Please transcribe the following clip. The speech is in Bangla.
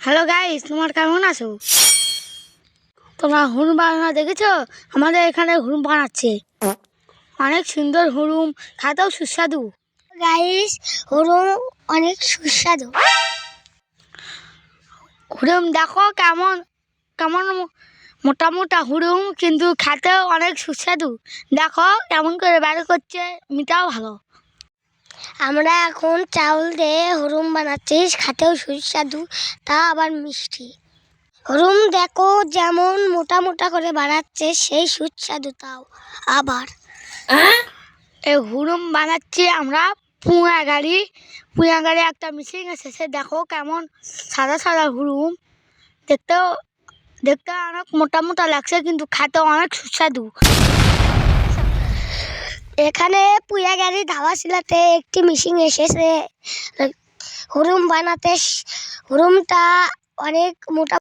হ্যালো গাইস তোমার কেমন আছো? তোমরা হুড়ুম বানানো দেখেছ? আমাদের এখানে হুড়ুম বানাচ্ছে। অনেক সুন্দর হুড়ুম খাতেও সুস্বাদু। গাইস হুড়ুম অনেক সুস্বাদু। হুড়ুম দেখো কেমন কেমন মোটা মোটা হুড়ুম কিন্তু খেতেও অনেক সুস্বাদু। দেখো কেমন করে বের করছে, মিটাও ভালো। আমরা এখন চাউল দিয়ে হুড়ুম বানাচ্ছি খাতেও সুস্বাদু তা আবার মিষ্টি। হুড়ুম দেখো যেমন মোটা মোটা করে বানাচ্ছে সেই সুস্বাদু তাও আবার। এই হুড়ুম বানাচ্ছি আমরা পুঁয়া গাড়ি পুঁয়া গাড়ি একটা মিশিং এসেছে দেখো কেমন সাদা সাদা হুড়ুম দেখতেও দেখতে অনেক মোটা মোটা লাগছে কিন্তু খেতে অনেক সুস্বাদু। এখানে পুয়া গাড়ি ধাবা শিলাতে একটি মিশিং এসেছে। হুরুম বানাতে হুরুমটা অনেক মোটা